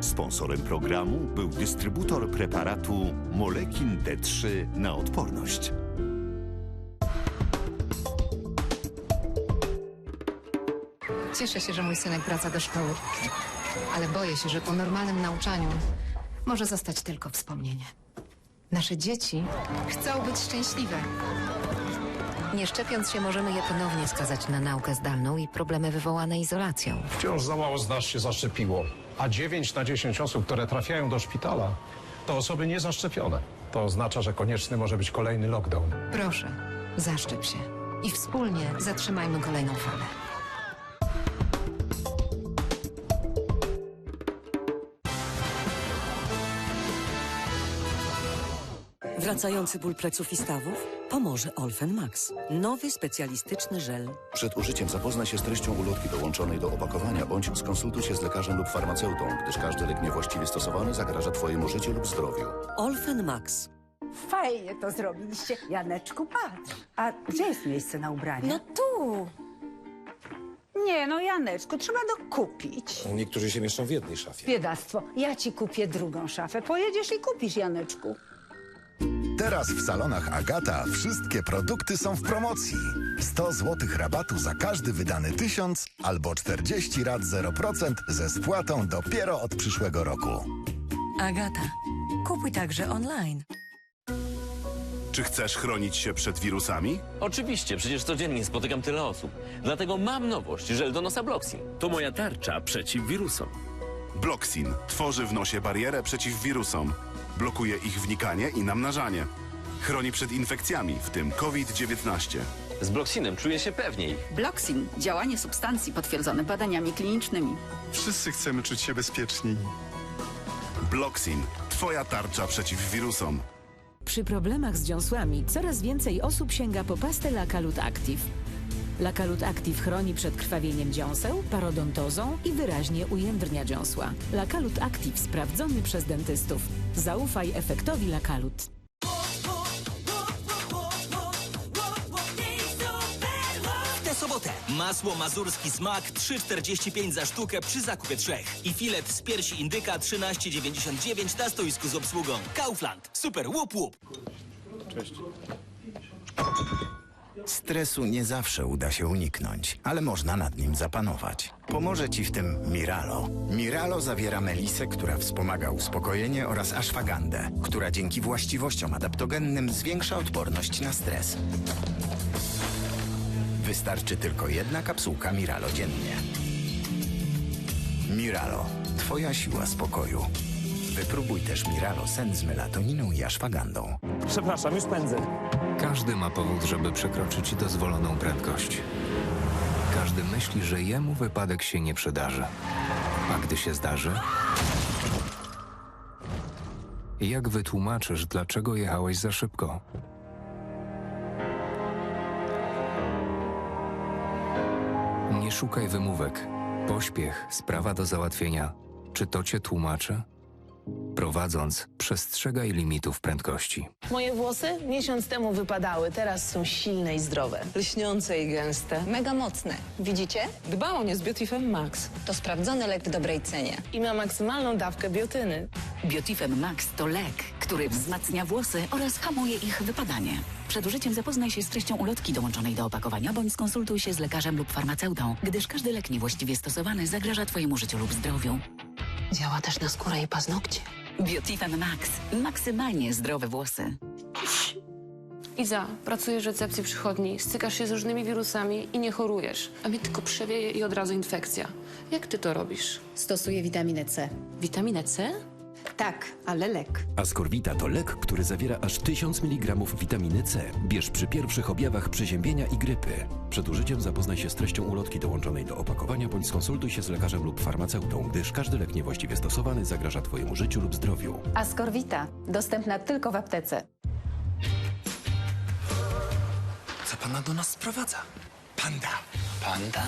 Sponsorem programu był dystrybutor preparatu Molekin D3 na odporność. Cieszę się, że mój synek wraca do szkoły. Ale boję się, że po normalnym nauczaniu może zostać tylko wspomnienie. Nasze dzieci chcą być szczęśliwe. Nie szczepiąc się, możemy je ponownie skazać na naukę zdalną i problemy wywołane izolacją. Wciąż za mało z nas się zaszczepiło, a 9 na 10 osób, które trafiają do szpitala, to osoby niezaszczepione. To oznacza, że konieczny może być kolejny lockdown. Proszę, zaszczep się i wspólnie zatrzymajmy kolejną falę. Wracający ból pleców i stawów? Pomoże Olfen Max. Nowy specjalistyczny żel. Przed użyciem zapoznaj się z treścią ulotki dołączonej do opakowania bądź skonsultuj się z lekarzem lub farmaceutą, gdyż każdy lek niewłaściwie stosowany zagraża Twojemu życiu lub zdrowiu. Olfen Max. Fajnie to zrobiliście. Janeczku, patrz. A gdzie jest miejsce na ubranie? No tu. Nie, no Janeczku, trzeba dokupić. Niektórzy się mieszczą w jednej szafie. Biedactwo. Ja ci kupię drugą szafę. Pojedziesz i kupisz, Janeczku. Teraz w salonach Agata wszystkie produkty są w promocji. 100 zł rabatu za każdy wydany tysiąc albo 40 rat 0% ze spłatą dopiero od przyszłego roku. Agata. Kupuj także online. Czy chcesz chronić się przed wirusami? Oczywiście, przecież codziennie spotykam tyle osób. Dlatego mam nowość, żel do nosa Bloxin. To moja tarcza przeciw wirusom. Bloxin tworzy w nosie barierę przeciw wirusom. Blokuje ich wnikanie i namnażanie. Chroni przed infekcjami, w tym COVID-19. Z Bloxinem czuję się pewniej. Bloxin. Działanie substancji potwierdzone badaniami klinicznymi. Wszyscy chcemy czuć się bezpieczniej. Bloxin. Twoja tarcza przeciw wirusom. Przy problemach z dziąsłami coraz więcej osób sięga po pastę Lakalut Active. Lakalut Active chroni przed krwawieniem dziąseł, parodontozą i wyraźnie ujędrnia dziąsła. Lakalut Active sprawdzony przez dentystów. Zaufaj efektowi Lakalut. W tę sobotę masło mazurski smak 3,45 za sztukę przy zakupie trzech. I filet z piersi indyka 13,99 na stoisku z obsługą. Kaufland. Super, łup łup. Stresu nie zawsze uda się uniknąć, ale można nad nim zapanować. Pomoże Ci w tym Miralo. Miralo zawiera melisę, która wspomaga uspokojenie oraz ashwagandę, która dzięki właściwościom adaptogennym zwiększa odporność na stres. Wystarczy tylko jedna kapsułka Miralo dziennie. Miralo. Twoja siła spokoju. Wypróbuj też Miralo sen z melatoniną i ashwagandą. Przepraszam, już pędzę. Każdy ma powód, żeby przekroczyć dozwoloną prędkość. Każdy myśli, że jemu wypadek się nie przydarzy. A gdy się zdarzy? Jak wytłumaczysz, dlaczego jechałeś za szybko? Nie szukaj wymówek. Pośpiech, sprawa do załatwienia. Czy to cię tłumaczy? Prowadząc, przestrzegaj limitów prędkości. Moje włosy miesiąc temu wypadały, teraz są silne i zdrowe. Lśniące i gęste. Mega mocne. Widzicie? Dbam o nie z Beautifem Max. To sprawdzony lek w dobrej cenie. I ma maksymalną dawkę biotyny. Beautifem Max to lek, który wzmacnia włosy oraz hamuje ich wypadanie. Przed użyciem zapoznaj się z treścią ulotki dołączonej do opakowania bądź skonsultuj się z lekarzem lub farmaceutą, gdyż każdy lek niewłaściwie stosowany zagraża Twojemu życiu lub zdrowiu. Działa też na skórę i paznokcie. Beautifem Max. Maksymalnie zdrowe włosy. Iza, pracujesz w recepcji przychodni, stykasz się z różnymi wirusami i nie chorujesz. A mnie tylko przewieje i od razu infekcja. Jak ty to robisz? Stosuję witaminę C. Witaminę C? Tak, ale lek. Ascorvita to lek, który zawiera aż 1000 mg witaminy C. Bierz przy pierwszych objawach przeziębienia i grypy. Przed użyciem zapoznaj się z treścią ulotki dołączonej do opakowania bądź skonsultuj się z lekarzem lub farmaceutą, gdyż każdy lek niewłaściwie stosowany zagraża Twojemu życiu lub zdrowiu. Ascorvita. Dostępna tylko w aptece. Co pana do nas sprowadza? Panda. Panda?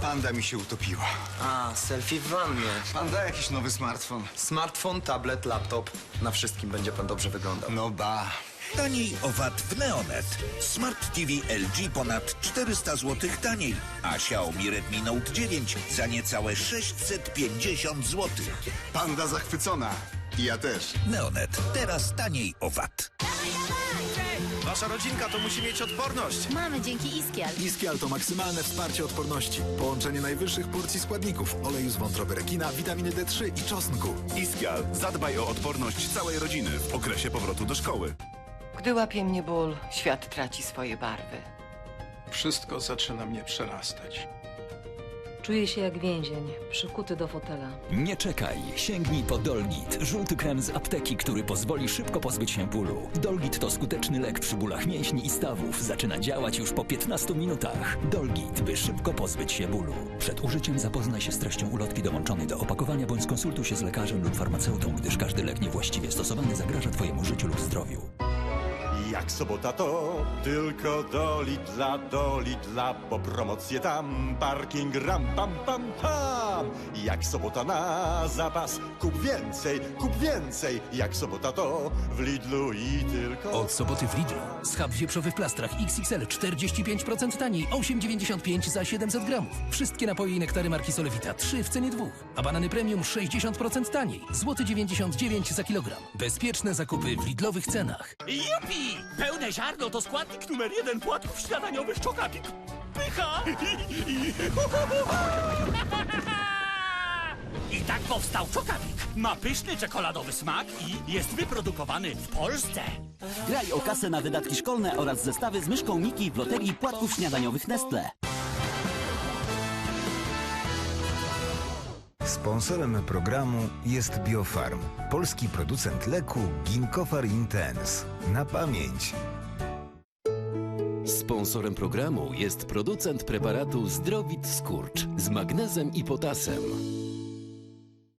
Panda mi się utopiła. A, selfie w wannie. Panda jakiś nowy smartfon. Smartfon, tablet, laptop. Na wszystkim będzie pan dobrze wyglądał. No ba. Taniej o VAT w Neonet. Smart TV LG ponad 400 zł taniej, a Xiaomi Redmi Note 9 za niecałe 650 zł. Panda zachwycona. I ja też. Neonet. Teraz taniej o VAT. Wasza rodzinka to musi mieć odporność. Mamy dzięki Iskial. Iskial to maksymalne wsparcie odporności. Połączenie najwyższych porcji składników, oleju z wątroby rekina, witaminy D3 i czosnku. Iskial. Zadbaj o odporność całej rodziny w okresie powrotu do szkoły. Gdy łapie mnie ból, świat traci swoje barwy. Wszystko zaczyna mnie przerastać. Czuję się jak więzień, przykuty do fotela. Nie czekaj, sięgnij po Dolgit, żółty krem z apteki, który pozwoli szybko pozbyć się bólu. Dolgit to skuteczny lek przy bólach mięśni i stawów. Zaczyna działać już po 15 minutach. Dolgit, by szybko pozbyć się bólu. Przed użyciem zapoznaj się z treścią ulotki dołączonej do opakowania bądź skonsultuj się z lekarzem lub farmaceutą, gdyż każdy lek niewłaściwie stosowany zagraża Twojemu życiu lub zdrowiu. Jak sobota to tylko do Lidla, do Lidla, bo promocje tam, parking ram pam pam pam. Jak sobota na zapas, kup więcej, kup więcej. Jak sobota to w Lidlu i tylko... Od soboty w Lidlu. Schab wieprzowy w plastrach XXL 45% taniej, 8,95 za 700 gramów. Wszystkie napoje i nektary marki Solewita 3 w cenie dwóch. A banany premium 60% taniej, złoty 99 za kilogram. Bezpieczne zakupy w Lidlowych cenach. Jupi! Pełne ziarno to składnik numer jeden płatków śniadaniowych Czokapik. Pycha! I tak powstał Czokapik. Ma pyszny czekoladowy smak i jest wyprodukowany w Polsce. Graj o kasę na wydatki szkolne oraz zestawy z myszką Miki w loterii płatków śniadaniowych Nestle. Sponsorem programu jest Biofarm, polski producent leku Ginkofar Intense. Na pamięć. Sponsorem programu jest producent preparatu Zdrowit Skurcz z magnezem i potasem.